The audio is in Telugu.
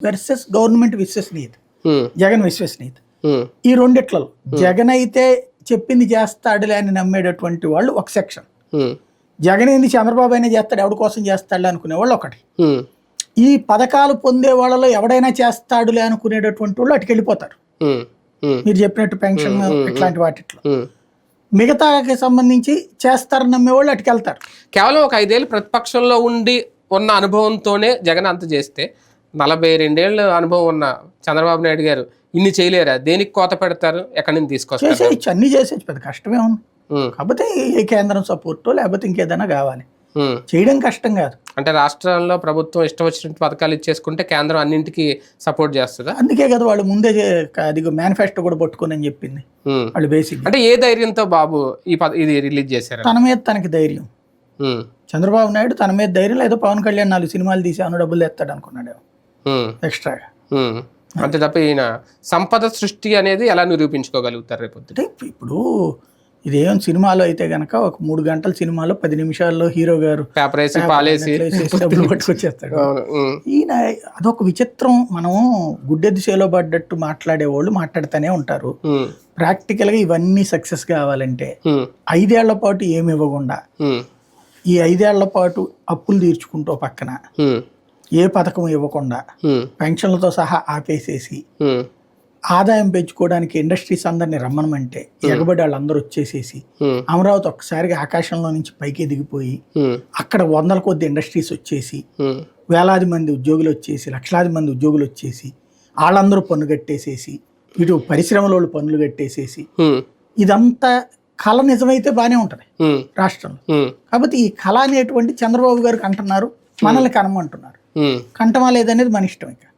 వర్సెస్ గవర్నమెంట్ విశ్వసనీయత జగన్ విశ్వసనీయత ఈ రెండిట్లలో జగన్ అయితే చెప్పింది చేస్తాడులే అని నమ్మేటటువంటి వాళ్ళు ఒక సెక్షన్ ఉమ్, జగన్ ఏంది చంద్రబాబు అయినా చేస్తాడు ఎవడి కోసం చేస్తాడు అనుకునే వాళ్ళు ఒకటి. ఉమ్, ఈ పథకాలు పొందే వాళ్ళలో ఎవడైనా చేస్తాడులే అనుకునేటటువంటి వాళ్ళు అటుకు వెళ్ళిపోతారు ఉమ్, ఉమ్, మీరు చెప్పినట్టు పెన్షన్ ఇట్లాంటి వాటిట్లో. మిగతాకి సంబంధించి చేస్తారని నమ్మే వాళ్ళు అటుకు వెళ్తారు కేవలం ఒక ఐదేళ్ళు ప్రతిపక్షంలో ఉండి ఉన్న అనుభవంతోనే జగన్ అంత చేస్తే నలభై రెండేళ్ళ అనుభవం ఉన్న చంద్రబాబు నాయుడు గారు ఇన్ని చేయలేరా? దేనికి కోత పెడతారు? ఎక్కడి నుంచి తీసుకొస్తారు? అన్ని చేసేయచ్చు పెద్ద కష్టమే ఉంది. కాకపోతే ఏ కేంద్రం సపోర్టో లేకపోతే ఇంకేదైనా కావాలి. చేయడం కష్టం కాదు. అంటే రాష్ట్రాల్లో ప్రభుత్వం ఇష్టం వచ్చినట్టు పథకాలు ఇచ్చేసుకుంటే కేంద్రం అన్నింటికి సపోర్ట్ చేస్తుందా? అందుకే కదా వాళ్ళు ముందే అది మేనిఫెస్టో కూడా పట్టుకొని అని చెప్పింది. వాళ్ళు బేసిక్ అంటే ఏ ధైర్యంతో బాబు ఈ ఇది రిలీజ్ చేశారు? తన మీద తనకి ధైర్యం. చంద్రబాబు నాయుడు తన మీద ధైర్యం లేదో పవన్ కళ్యాణ్ నాలుగు సినిమాలు తీసి అను డబ్బులు తెస్తాడు అనుకున్నాడు ఎక్స్ట్రాగా ఉమ్. అంతే తప్ప ఈయన సంపద సృష్టి అనేది ఎలా నిరూపించుకోగలుగుతారు రేపు అంటే ఇప్పుడు ఇదేం సినిమాలో అయితే గనక ఒక మూడు గంటల సినిమాలో పది నిమిషాల్లో హీరో గారు పేపర్ వేసి పాలేసి డబ్బులు పట్టుకొచ్చేస్తాడు ఉమ్, ఈయన అదొక విచిత్రం. మనం గుడ్డెద్దు చేలో పడ్డట్టు మాట్లాడేవాళ్ళు మాట్లాడుతూనే ఉంటారు. ఉమ్, ప్రాక్టికల్గా ఇవన్నీ సక్సెస్ కావాలంటే ఐదేళ్ళ పాటు ఏమి ఇవ్వకుండా ఈ ఐదేళ్ళ పాటు అప్పులు తీర్చుకుంటూ పక్కన ఏ పథకం ఇవ్వకుండా పెన్షన్లతో సహా ఆపేసేసి ఆదాయం పెంచుకోవడానికి ఇండస్ట్రీస్ అందరిని రమ్మనమంటే ఎగబడి వాళ్ళందరూ వచ్చేసేసి అమరావతి ఒక్కసారిగా ఆకాశంలో నుంచి పైకి దిగిపోయి ఉమ్, అక్కడ వందల కొద్ది ఇండస్ట్రీస్ వచ్చేసి వేలాది మంది ఉద్యోగులు వచ్చేసి లక్షలాది మంది ఉద్యోగులు వచ్చేసి వాళ్ళందరూ పన్ను కట్టేసేసి ఇటు పరిశ్రమల వాళ్ళు పన్నులు కట్టేసేసి ఇదంతా కళ నిజమైతే బాగానే ఉంటుంది రాష్ట్రంలో. కాబట్టి ఈ కళ అనేటువంటి చంద్రబాబు గారికి అంటున్నారు మనల్ని కనమంటున్నారు. కంటమా లేదనేది మన ఇష్టం ఇంకా